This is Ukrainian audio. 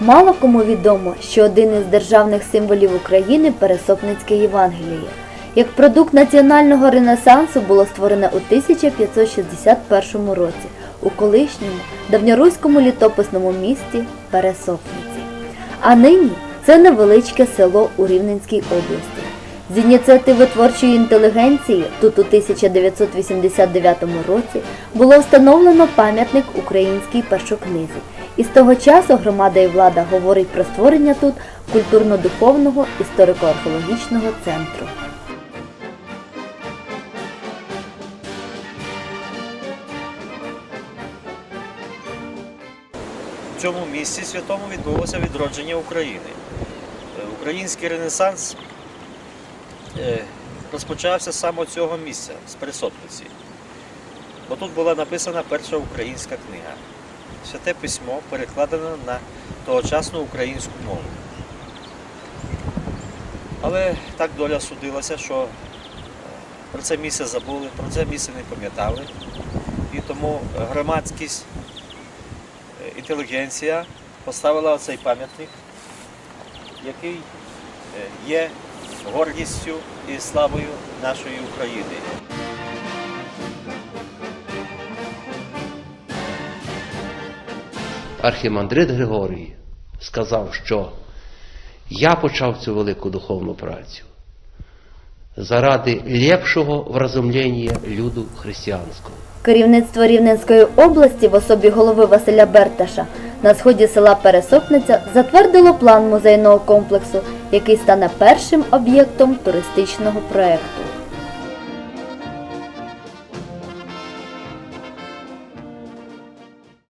Мало кому відомо, що один із державних символів України Пересопницьке Євангеліє. Як продукт національного ренесансу було створене у 1561 році у колишньому давньоруському літописному місті Пересопниці. А нині це невеличке село у Рівненській області. З ініціативи творчої інтелігенції тут у 1989 році було встановлено пам'ятник українській першокнизі. І з того часу громада і влада говорить про створення тут культурно-духовного історико-археологічного центру. В цьому місці святому відбулося відродження України. Е, Український ренесанс е, розпочався саме цього місця, з Пересопниці. Бо тут була написана перша українська книга. Святе письмо перекладено на тогочасну українську мову. Але так доля судилася, що е, про це місце забули, про це місце не пам'ятали. І тому громадськість е, інтелігенція поставила цей пам'ятник, який е, є гордістю і славою нашої України. Архімандрит Григорій сказав, що я почав цю велику духовну працю заради лепшого вразумлення люду християнського. Керівництво Рівненської області в особі голови Василя Берташа на сході села Пересопниця затвердило план музейного комплексу, який стане першим об'єктом туристичного проекту.